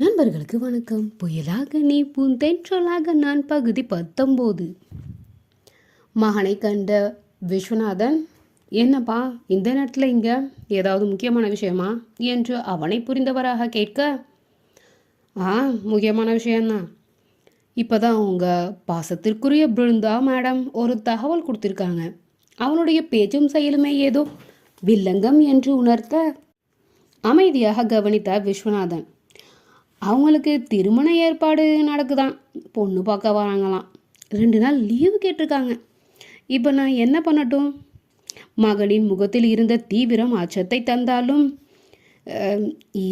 நண்பர்களுக்கு வணக்கம். புயலாக நீ பூந்தென்றலாக நான் பகுதி பத்தொம்போது. மகனை கண்ட விஸ்வநாதன் என்னப்பா இந்த நேரத்தில் இங்கே? ஏதாவது முக்கியமான விஷயமா? என்று அவனை புரிந்தவராக கேட்க ஆ முக்கியமான விஷயம்தான் இப்போ தான் அவங்க பாசத்திற்குரிய பிருந்தா மேடம் ஒரு தகவல் கொடுத்துருக்காங்க. அவனுடைய பேச்சும் செயலுமே ஏதோ வில்லங்கம் என்று உணர்த்த அமைதியாக கவனித்தார் விஸ்வநாதன் அவங்களுக்கு திருமண ஏற்பாடு நடக்குதான். பொண்ணு பார்க்க வராங்களாம். ரெண்டு நாள் லீவு கேட்டிருக்காங்க. இப்போ நான் என்ன பண்ணட்டும்? மகளின் முகத்தில் இருந்த தீவிரம் அச்சத்தை தந்தாலும்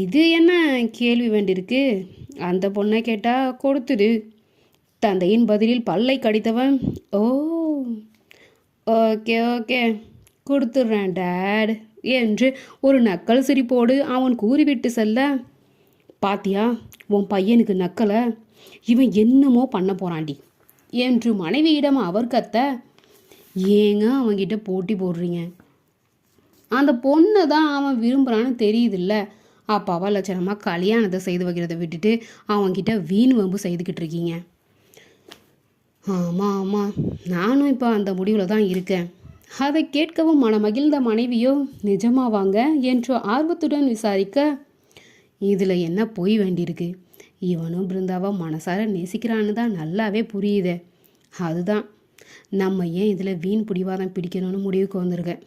இது என்ன கேள்வி வேண்டியிருக்கு? அந்த பொண்ணை கேட்டால் கொடுத்துடு. தந்தையின் பதிலில் பல்லை கடித்தவன் ஓ ஓகே ஓகே கொடுத்துட்றேன் டேட் என்று ஒரு நக்கல் சிரிப்போடு அவன் கூறிவிட்டு செல்ல பாத்தியா உன் பையனுக்கு நக்கலை இவன் என்னமோ பண்ண போறான்டி. என்று மனைவியிடம் அவர் கத்த ஏங்க அவன்கிட்ட போட்டி போடுறீங்க? அந்த பொண்ணை தான் அவன் விரும்புகிறான்னு தெரியுதுல்ல. அப்பாவா லட்சணமாக கல்யாணத்தை செய்து வைக்கிறத விட்டுட்டு அவன்கிட்ட வீண் வம்பு செய்துக்கிட்டு இருக்கீங்க. ஆமாம் ஆமாம் நானும் இப்போ அந்த முடிவில் தான் இருக்கேன். அதை கேட்கவும் மன மகிழ்ந்த மனைவியோ நிஜமாவாங்க? என்று ஆர்வத்துடன் விசாரிக்க இதில் என்ன போய் வேண்டியிருக்கு? இவனும் பிருந்தாவை மனசார நேசிக்கிறான்னு தான் நல்லாவே புரியுதே. அதுதான். நம்ம ஏன் இதில் வீண் பிடிவாதம் பிடிக்கணும்னு முடிவுக்கு வந்திருக்கேன்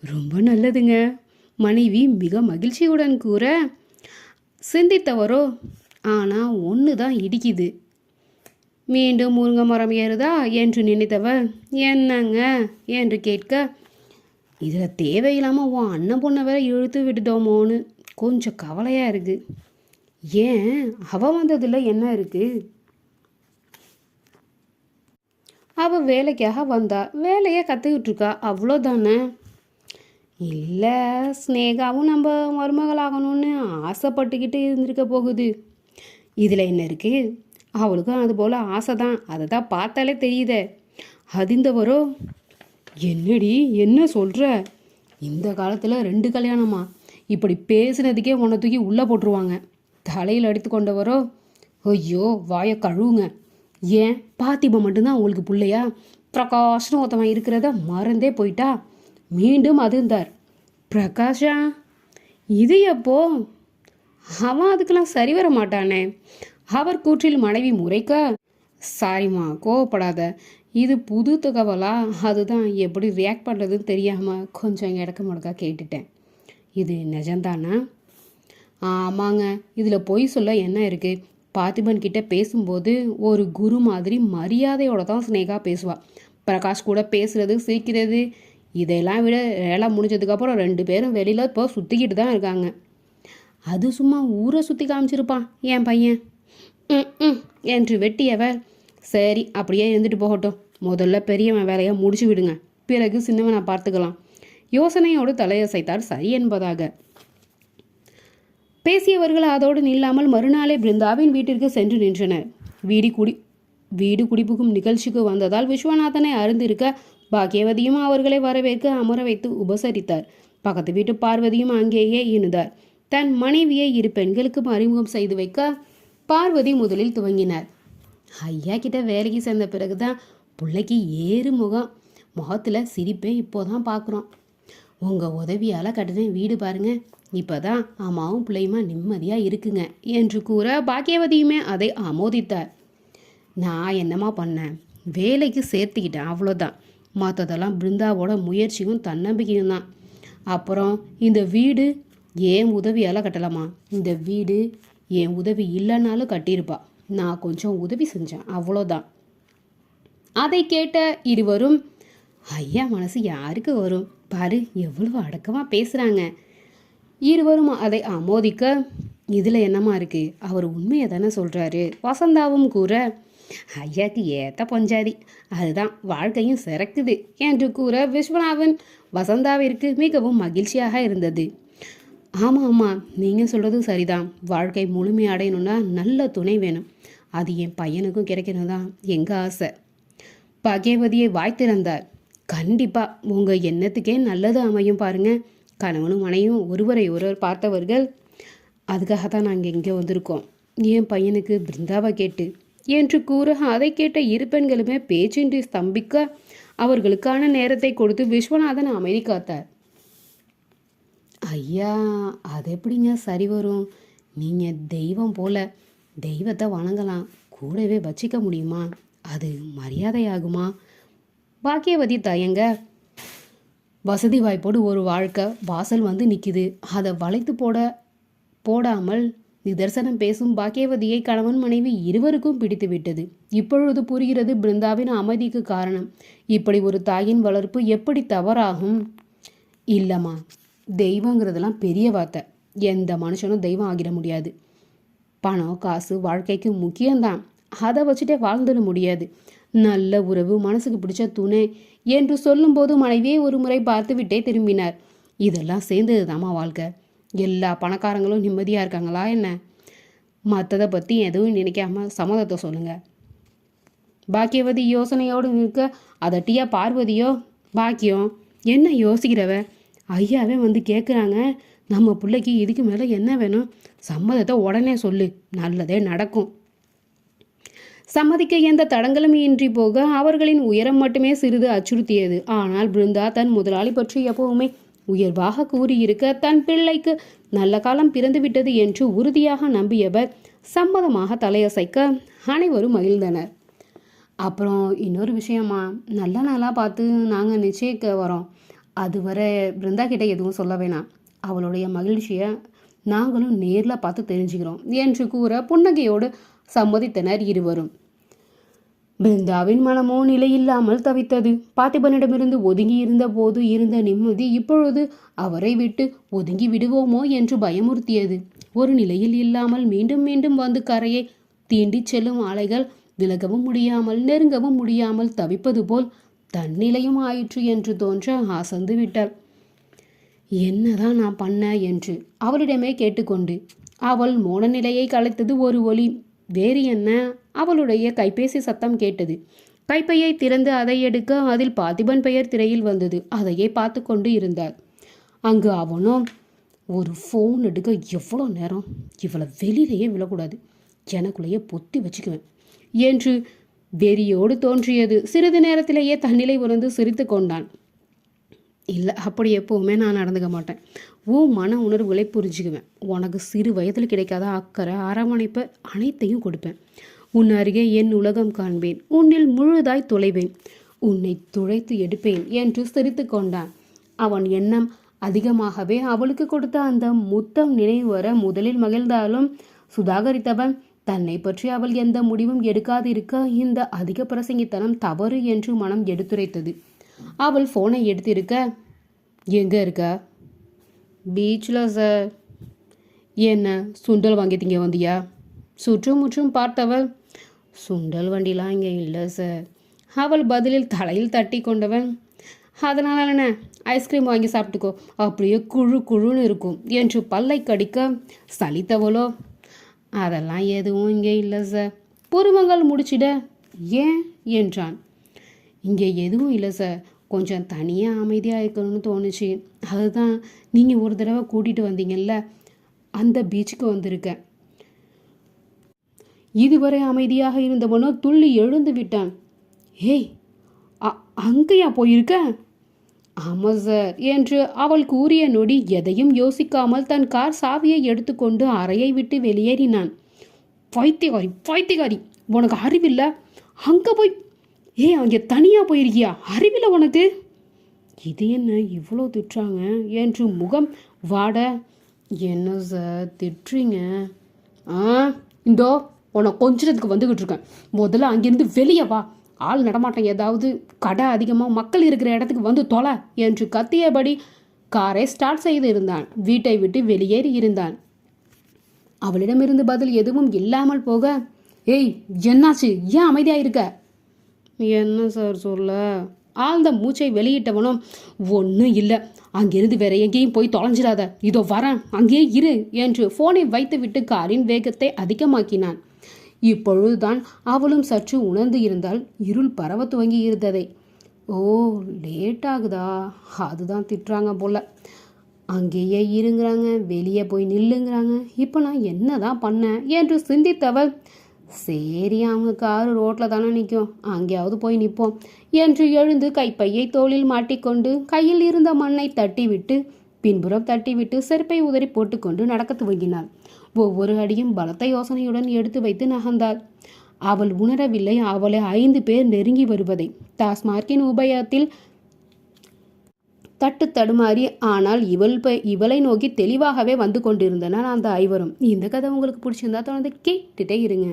ரொம்ப நல்லதுங்க. மனைவி மிக மகிழ்ச்சியுடன் கூற சிந்தித்தவரோ ஆனால் ஒன்று தான் இடிக்குது. மீண்டும் முருங்கை மரம் ஏறுதா என்று நினைத்தவர் என்னங்க? என்று கேட்க இதில் தேவையில்லாமல் உன் அண்ணன் பொண்ணை வேற இழுத்து விட்டுட்டோமோன்னு. கொஞ்சம் கவலையாக இருக்குது ஏன்? அவள் வந்ததில் என்ன இருக்குது அவள் வேலைக்காக வந்தா வேலையை கற்றுக்கிட்டு அவ்வளோ அவ்வளோதானே இல்லை ஸ்னேகாவும் நம்ம மருமகளாகணும்னு ஆசைப்பட்டுக்கிட்டு இருந்திருக்க போகுது. இதில் என்ன இருக்குது அவளுக்கும் அது போல் ஆசை தான் அதை தான் பார்த்தாலே தெரியுதே. அதிர்ந்தவரோ என்னடி என்ன சொல்கிற இந்த காலத்தில் ரெண்டு கல்யாணமா? இப்படி பேசுனதுக்கே உன்னை தூக்கி உள்ளே போட்டுருவாங்க. தலையில் அடித்து கொண்டவரோ? ஐயோ வாயை கழுவுங்க. ஏன்? பாத்திமா மட்டும்தான் உங்களுக்கு பிள்ளையா? பிரகாஷ்னு ஒருத்தவன் இருக்கிறத மறந்தே போயிட்டா? மீண்டும் அதிர்ந்தார் பிரகாஷா இது எப்போ? அவன் அதுக்கெல்லாம் சரி வர மாட்டானே. அவர் கூற்றில் மனைவி முறைக்க சாரிம்மா கோவப்படாத. இது புது தகவலா? அதுதான் எப்படி ரியாக்ட் பண்ணுறதுன்னு தெரியாமல் கொஞ்சம் இடக்க முடக்கா கேட்டுட்டேன். இது நிஜம்தானா? ஆமாங்க. இதில் பொய் சொல்ல என்ன இருக்குது பார்த்திபன் கிட்ட பேசும்போது ஒரு குரு மாதிரி மரியாதையோட தான் ஸ்னேகா பேசுவா. பிரகாஷ் கூட பேசுறது சிரிக்கிறது இதெல்லாம் விட வேலை முடிஞ்சதுக்கப்புறம் ரெண்டு பேரும் வெளியில் இப்போ சுற்றிக்கிட்டு தான் இருக்காங்க. அது சும்மா ஊரை சுற்றி காமிச்சிருப்பான் என் பையன். ம் ம் என்று வெட்டியவ சரி அப்படியே இருந்துட்டு போகட்டும். முதல்ல பெரியவன் வேலையை முடிச்சு விடுங்க. பிறகு சின்னவனை பார்த்துக்கலாம். யோசனையோடு தலையசைத்தார் சரி என்பதாக. பேசியவர்கள் அதோடு நில்லாமல் மறுநாளே பிருந்தாவின் வீட்டிற்கு சென்று நின்றனர். வீடு குடி வீடு குடிபுகும் நிகழ்ச்சிக்கு வந்ததால் விஸ்வநாதனை அருந்திருக்க பாக்கியவதியும் அவர்களை வரவேற்க அமர வைத்து உபசரித்தார். பக்கத்து வீட்டு பார்வதியும் அங்கேயே இணுதார் தன் மனைவியை இரு பெண்களுக்கும் அறிமுகம் செய்து வைக்க பார்வதி முதலில் துவங்கினார். ஐயா கிட்ட வேலைக்கு சேர்ந்த பிறகுதான் பிள்ளைக்கு ஏறு முகம் முகத்தில் சிரிப்பே இப்போதான் பார்க்குறோம் உங்கள் உதவியால் கட்டின வீடு பாருங்க. இப்போதான் அம்மாவும் பிள்ளையுமா நிம்மதியாக இருக்குங்க என்று கூற பாக்கியவதியுமே அதை ஆமோதித்தார். நான் என்னம்மா பண்ணேன்? வேலைக்கு சேர்த்துக்கிட்டேன் அவ்வளோதான் மற்றதெல்லாம் பிருந்தாவோட முயற்சியும் தன்னம்பிக்கையும் தான். அப்புறம் இந்த வீடு ஏன் உதவியால் கட்டலாமா இந்த வீடு என் உதவி இல்லைனாலும் கட்டியிருப்பா. நான் கொஞ்சம் உதவி செஞ்சேன். அவ்வளோதான் அதை கேட்ட இருவரும் ஐயா மனசு யாருக்கு வரும்? பாரு எவ்வளவு அடக்கமாக பேசுகிறாங்க இருவரும் அதை ஆமோதிக்க இதில் என்னமா இருக்கு? அவர் உண்மையை தானே சொல்கிறாரு வசந்தாவும் கூற ஐயாக்கு ஏத்த பொஞ்சாதி. அதுதான் வாழ்க்கையும் சிறக்குது. என்று கூற விஸ்வநாதன் வசந்தாவிற்கு மிகவும் மகிழ்ச்சியாக இருந்தது. ஆமாம் ஆமாம் நீங்கள் சொல்கிறது சரிதான். வாழ்க்கை முழுமை அடையணும்னா நல்ல துணை வேணும். அது என் பையனுக்கும் கிடைக்கணும் தான் எங்கள் ஆசை. பகேவதியை வாய்த்திருந்தார். கண்டிப்பாக உங்கள் எண்ணத்துக்கே நல்லது அமையும் பாருங்கள் கணவனும் மனையும் ஒருவரை ஒருவர் பார்த்தவர்கள் அதுக்காக தான் நாங்கள் இங்கே வந்திருக்கோம். என் பையனுக்கு பிருந்தாவை கேட்டு என்று கூற அதை கேட்ட இரு பெண்களுமே பேச்சின்றி ஸ்தம்பிக்க அவர்களுக்கான நேரத்தை கொடுத்து விஸ்வநாதன் அமைதி காத்தார். ஐயா அது எப்படிங்க சரி வரும்? நீங்கள் தெய்வம் போல தெய்வத்தை வணங்கலாம். கூடவே வச்சிக்க முடியுமா? அது மரியாதையாகுமா? பாக்கியவதி தயங்க வசதி வாய்ப்போடு ஒரு வாழ்க்கை வாசல் வந்து நிற்கிது அதை வளைத்து போட போடாமல் நிதர்சனம் பேசும் பாக்கியவதியை கணவன் மனைவி இருவருக்கும் பிடித்து விட்டது. இப்பொழுது புரிகிறது பிருந்தாவின் அமைதிக்கு காரணம். இப்படி ஒரு தாயின் வளர்ப்பு எப்படி தவறாகும்? இல்லைம்மா தெய்வங்கிறதெல்லாம் பெரிய வார்த்தை. எந்த மனுஷனும் தெய்வம் ஆகிட முடியாது. பணம் காசு வாழ்க்கைக்கு முக்கியம்தான். அதை வச்சுட்டே வாழ்ந்துட முடியாது. நல்ல உறவு மனசுக்கு பிடிச்ச துணை என்று சொல்லும்போது மனைவியை ஒரு முறை பார்த்துவிட்டே திரும்பினார். இதெல்லாம் சேர்ந்தது வாழ்க்கை எல்லா பணக்காரங்களும் நிம்மதியாக இருக்காங்களா என்ன? மற்றதை பற்றி எதுவும் நினைக்காம சம்மதத்தை சொல்லுங்கள் பாக்கியவதி யோசனையோடு நிற்க அதட்டியா பார்வதியோ பாக்கியம் என்ன யோசிக்கிறவ? ஐயாவே வந்து கேட்குறாங்க நம்ம பிள்ளைக்கு இதுக்கு மேலே என்ன வேணும்? சம்மதத்தை உடனே சொல்லு. நல்லதே நடக்கும். சம்மதிக்க எந்த தடங்களும் இன்றி போக அவர்களின் உயரம் மட்டுமே சிறிது அச்சுறுத்தியது. ஆனால் பிருந்தா தன் முதலாளி பற்றி எப்பவுமே உயர்வாக கூறியிருக்க தன் பிள்ளைக்கு நல்ல காலம் பிறந்துவிட்டது என்று உறுதியாக நம்பியவர் சம்மதமாக தலையசைக்க அனைவரும் மகிழ்ந்தனர். அப்புறம் இன்னொரு விஷயமா நல்ல நாளாக பார்த்து நாங்கள் நிச்சயிக்க வரோம். அதுவரை பிருந்தா கிட்ட எதுவும் சொல்ல வேணாம். அவளுடைய மகிழ்ச்சியை நாங்களும் நேரில் பார்த்து தெரிஞ்சுக்கிறோம் என்று கூற புன்னகையோடு சம்மதித்தனர் இருவரும். பிருந்தாவின் மனமோ நிலையில்லாமல் தவித்தது. பார்த்திபனிடமிருந்து ஒதுங்கியிருந்த போது இருந்த நிம்மதி இப்பொழுது அவரை விட்டு ஒதுங்கி விடுவோமோ என்று பயமுறுத்தியது. ஒரு நிலையில் இல்லாமல் மீண்டும் மீண்டும் வந்து கரையை தீண்டிச் செல்லும் அலைகள் விலகவும் முடியாமல் நெருங்கவும் முடியாமல் தவிப்பது போல் தன்னிலையும் ஆயிற்று என்று தோன்ற அசந்து விட்டாள் என்னதான் நான் பண்ண? என்று அவளிடமே கேட்டுக்கொண்டு அவள் மோன நிலையை கலைத்தது ஒரு ஒளி வேறு என்ன? அவளுடைய கைபேசி சத்தம் கேட்டது. கைப்பையை திறந்து அதை எடுக்க அதில் பார்த்திபன் பெயர் திரையில் வந்தது. அதையே பார்த்து கொண்டு இருந்தாள். அங்கு அவனும் ஒரு ஃபோன் எடுக்க எவ்வளோ நேரம்? இவளை வெளியிலேயே விழக்கூடாது. எனக்குள்ளேயே பொத்தி வச்சுக்குவேன் என்று வெறியோடு தோன்றியது. சிறிது நேரத்திலேயே தன்னிலை உணர்ந்து சிரித்து கொண்டான். இல்லை அப்படி எப்போவுமே நான் நடந்துக்க மாட்டேன். ஓ மன உணர்வுகளை புரிஞ்சுக்குவேன். உனக்கு சிறு வயதில் கிடைக்காத அக்கறை அரவணைப்பு அனைத்தையும் கொடுப்பேன். உன் அருகே என் உலகம் காண்பேன். உன்னில் முழுதாய் தொலைவேன். உன்னை துழைத்து எடுப்பேன் என்று சிரித்து கொண்டான். அவன் எண்ணம் அதிகமாகவே அவளுக்கு கொடுத்த அந்த முத்தம் நினைவு வர முதலில் மகிழ்ந்தாலும் சுதாகரித்தவன் தன்னை பற்றி அவள் எந்த முடிவும் எடுக்காதிருக்க இந்த அதிக பிரசங்கித்தனம் தவறு என்று மனம் எடுத்துரைத்தது. அவள் ஃபோனை எடுத்திருக்க. எங்கே இருக்க? பீச்சில் சார் என்ன சுண்டல் வாங்கிட்டீங்க வந்தியா? சுற்றும் முற்றும் பார்த்தவள். சுண்டல் வண்டிலாம் இங்கே இல்லை சார் அவள் பதிலில் தலையில் தட்டி கொண்டவன். அதனால் என்ன? ஐஸ்கிரீம் வாங்கி சாப்பிட்டுக்கோ. அப்படியே குழு குழுன்னு இருக்கும் என்று பல்லை கடிக்க சலித்தவளோ. அதெல்லாம் எதுவும் இங்கே இல்லை சார் புருவங்கள் முடிச்சிட ஏன்? என்றான். இங்கே எதுவும் இல்லை சார். கொஞ்சம் தனியாக அமைதியாக இருக்கணும்னு தோணுச்சு. அதுதான் நீங்கள் ஒரு தடவை கூட்டிகிட்டு வந்தீங்கல்ல? அந்த பீச்சுக்கு வந்திருக்கேன். இதுவரை அமைதியாக இருந்தவனோ துள்ளி எழுந்து விட்டான். ஏய் அங்கேயா போயிருக்க? ஆமாம் சார் என்று அவள் கூறிய நொடி எதையும் யோசிக்காமல் தன் கார் சாவியை எடுத்துக்கொண்டு அறையை விட்டு வெளியேறினான். பைத்தியகாரி பைத்தியகாரி உனக்கு அறிவில்லை? அங்கே போய் ஏ அங்கே தனியாக போயிருக்கியா? அறிவில் உனக்கு? இது என்ன இவ்வளோ திட்டுறாங்க? என்று முகம் வாட. என்ன சார் திட்டுறீங்க? ஆ இந்தோ உன்னை கொஞ்சத்துக்கு வந்துக்கிட்டு இருக்கேன். முதல்ல அங்கேருந்து வெளியே வா. ஆள் நடமாட்டம் ஏதாவது கடை அதிகமாக மக்கள் இருக்கிற இடத்துக்கு வந்து தொலை என்று கத்தியபடி காரை ஸ்டார்ட் செய்து இருந்தான். வீட்டை விட்டு வெளியேறி இருந்தான். அவளிடமிருந்து பதில் எதுவும் இல்லாமல் போக ஏய் என்னாச்சு? ஏன் அமைதியாக இருக்க? என்ன சார் சொல்ல? ஆழ்ந்த மூச்சை வெளியிட்டவனும் ஒன்றும் இல்லை. அங்கிருந்து வேற எங்கேயும் போய் தொலைஞ்சிடாத இதோ வரேன் அங்கேயே இரு என்று போனை வைத்துவிட்டு காரின் வேகத்தை அதிகமாக்கினான். இப்பொழுதுதான் அவளும் சற்று உணர்ந்து இருந்தால் இருள் பரவ துவங்கி இருந்ததை. ஓ லேட் ஆகுதா? அதுதான் திட்டுறாங்க போல. அங்கேயே இருங்கிறாங்க வெளியே போய் நில்லுங்கிறாங்க. இப்போ நான் என்ன தான் பண்ணேன் என்று சிந்தித்தவள் சரி அவங்க காரு ரோட்டில் தானே நிற்கும் அங்கேயாவது போய் நிற்போம் என்று எழுந்து கைப்பையை தோளில் மாட்டிக்கொண்டு கையில் இருந்த மண்ணை தட்டிவிட்டு பின்புறம் தட்டிவிட்டு செருப்பை உதறி போட்டுக்கொண்டு நடக்க துவங்கினாள். ஒவ்வொரு அடியும் பலத்த யோசனையுடன் எடுத்து வைத்து நகர்ந்தாள். அவள் உணரவில்லை. அவளை ஐந்து பேர் நெருங்கி வருவதை டாஸ்மார்க்கின் உபயத்தில் தட்டு தடுமாறி ஆனால் இவள் இவளை நோக்கி தெளிவாகவே வந்து கொண்டிருந்தனர் அந்த ஐவரும். இந்த கதை உங்களுக்கு பிடிச்சிருந்தா தொடர்ந்து கேட்டுட்டே இருங்க.